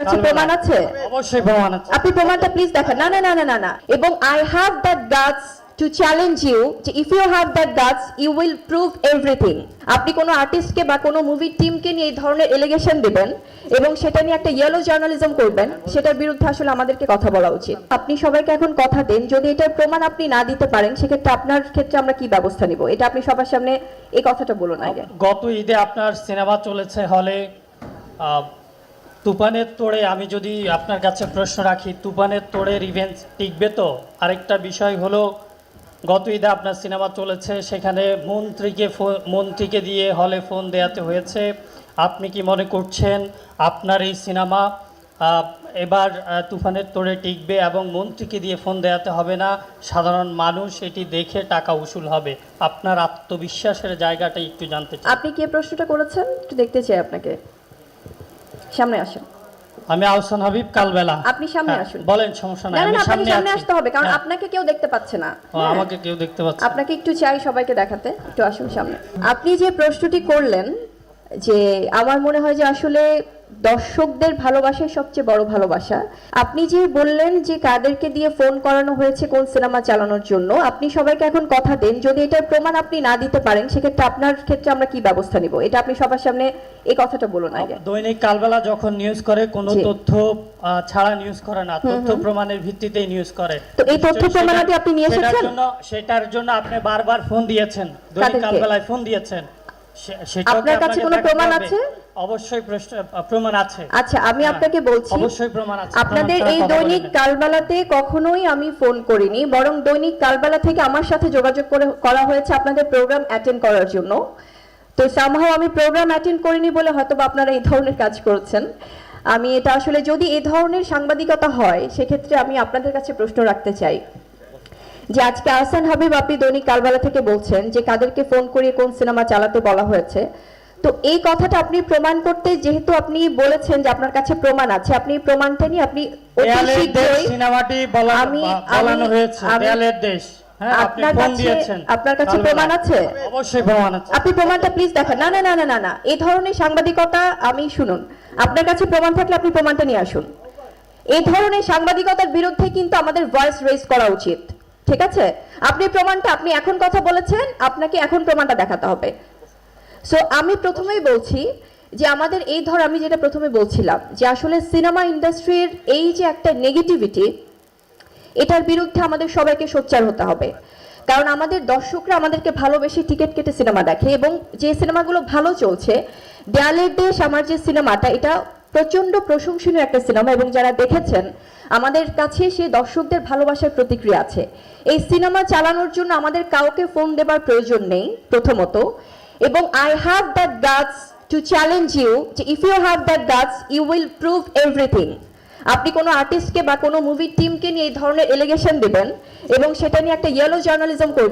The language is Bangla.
কাছে প্রমাণ আছে? অবশ্যই প্রমাণ আছে। আপনি প্রমাণটা প্লিজ দেখান। না না না না না না। এবং I have that guts to challenge you যে if you have that guts you will prove everything আপনি কোনো আর্টিস্টকে বা কোনো মুভির টিমকে নিয়ে এই ধরনের এলিগেশন দেবেন এবং সেটা নিয়ে একটা ইয়েলো জার্নালিজম করবেন সেটার বিরুদ্ধে আসলে আমাদেরকে কথা বলা উচিত। আপনি সবাইকে এখন কথা দেন। যদি এটার প্রমাণ আপনি না দিতে পারেন সেক্ষেত্রে আপনার ক্ষেত্রে আমরা কি ব্যবস্থা নিব? এটা আপনি সবার সামনে এই কথাটা বলুন আগে। গত ঈদে আপনার সিনেমা চলেছে হলে তুফানের তোড়ে আমি যদি আপনার কাছে প্রশ্ন রাখি, তুফানের তোড়ে ইভেন্ট টিকবে তো? আরেকটা বিষয় হলো, গত ঈদে আপনার সিনেমা চলেছে, সেখানে মন্ত্রীকে মন্ত্রীকে দিয়ে হলে ফোন দেওয়াতে হয়েছে। আপনি কি মনে করছেন আপনার এই সিনেমা এবার তুফানের তোড়ে টিকবে এবং মন্ত্রীকে দিয়ে ফোন দেওয়াতে হবে না? সাধারণ মানুষ এটি দেখে টাকা উসুল হবে। আপনার আত্মবিশ্বাসের জায়গাটা একটু জানতে চাই। আপনি কি প্রশ্নটা করেছেন? একটু দেখতে চাই আপনাকে। সামনে আসেন। আমি আহসান হাবিব কালবেলা। আপনি সামনে হ্যাঁ, আসুন। বলেন সমস্যা নাই আমি সামনে সামনে আসতে হবে কারণ হ্যাঁ, আপনাকে কেউ দেখতে পাচ্ছে না। হ্যাঁ। আমাকে কেউ দেখতে পাচ্ছে আপনাকে একটু চাই সবাইকে দেখাতে একটু আসুন সামনে। আপনি যে প্রশ্নটি করলেন যে আমার মনে হয় যে আসলে দর্শকদের ভালোবাসাই সবচেয়ে বড় ভালোবাসা। আপনি যে বললেন যে কাদেরকে দিয়ে ফোন করানো হয়েছে কোন সিনেমা চালানোর জন্য আপনি সবাইকে এখন কথা দেন। যদি এটার প্রমাণ আপনি না দিতে পারেন সেক্ষেত্রে আপনার ক্ষেত্রে আমরা কি ব্যবস্থা নিব? এটা আপনি সবার সামনে এই কথাটা বলুন আগে। দৈনিক কালবেলা যখন নিউজ করে কোনো তথ্য ছাড়া নিউজ করে না। তথ্য প্রমাণের ভিত্তিতেই নিউজ করে। তো এই তথ্য প্রমাণাদি আপনি নিয়ে এসেছেন? জন্য সেটার জন্য আপনি বারবার ফোন দিয়েছেন। দৈনিক কালবেলায় ফোন দিয়েছেন। আপনার কাছে কোনো প্রমাণ আছে? অবশ্যই প্রমাণ আছে। আচ্ছা আমি হ্যাঁ, আপনাকে বলছি অবশ্যই প্রমাণ আছে। আপনাদের এই দৈনিক কালবেলাতে কখনোই আমি ফোন করিনি বরং দৈনিক কালবেলা থেকে আমার সাথে যোগাযোগ করে করা হয়েছে আপনাদের প্রোগ্রাম অ্যাটেন্ড করার জন্য। তো সামহাও আমি প্রোগ্রাম অ্যাটেন্ড করিনি বলে হয়তো আপনারা এই ধরনের কাজ করছেন। আমি এটা আসলে যদি এই ধরনের সাংবাদিকতা হয় সেক্ষেত্রে আমি আপনাদের কাছে প্রশ্ন রাখতে চাই। যে আজকে আহসান হাবিব আপনি দৈনিক কালবেলা থেকে বলছেন যে কাদেরকে ফোন করিয়ে কোন সিনেমা চালাতে বলা হয়েছে। তো এই কথাটা আপনি প্রমাণ করতে যেহেতু আপনি বলেছেন যে আপনার কাছে প্রমাণ আছে আপনি প্রমাণটা নিয়ে আপনি সিনেমাটি বলানো হয়েছে দেশ। হ্যাঁ আপনার কাছে আপনার কাছে প্রমাণ আছে? অবশ্যই প্রমাণ আছে। আপনি প্রমাণটা প্লিজ দেখান। না না না না না না। এই ধরনের সাংবাদিকতা আমি শুনুন। আপনার কাছে প্রমাণ থাকলে আপনি প্রমাণটা নিয়ে আসুন। এই ধরনের সাংবাদিকতার বিরুদ্ধে কিন্তু আমাদের ভয়েস রেজ করা উচিত। ঠিক আছে? আপনি প্রমাণটা, আপনি এখন কথা বলেছেন, আপনাকে এখন প্রমাণটা দেখাতে হবে। সো আমি প্রথমেই বলছি যে আমাদের এই, ধর আমি যেটা প্রথমে বলছিলাম যে আসলে সিনেমা ইন্ডাস্ট্রির এই যে একটা নেগেটিভিটি এটার বিরুদ্ধে আমাদের সবাইকে সোচ্চার হতে হবে। কারণ আমাদের দর্শকরা আমাদেরকে ভালোবেসে টিকিট কেটে সিনেমা দেখে এবং যে সিনেমাগুলো ভালো চলছে, দেয়ালের দেশ আমার যে সিনেমাটা, এটা প্রচণ্ড প্রশংসনীয় একটা সিনেমা এবং যারা দেখেছেন, আমাদের কাছে সে দর্শকদের ভালোবাসার প্রতিক্রিয়া আছে। এই সিনেমা চালানোর জন্য আমাদের কাউকে ফোন দেবার প্রয়োজন নেই, প্রথমত। এবং I have that guts to challenge you যে if you have that guts you will prove everything আপনি কোনো আর্টিস্টকে বা কোনো মুভির টিমকে নিয়ে এই ধরনের এলিগেশন দেবেন এবং সেটা নিয়ে একটা ইয়েলো জার্নালিজম করবেন।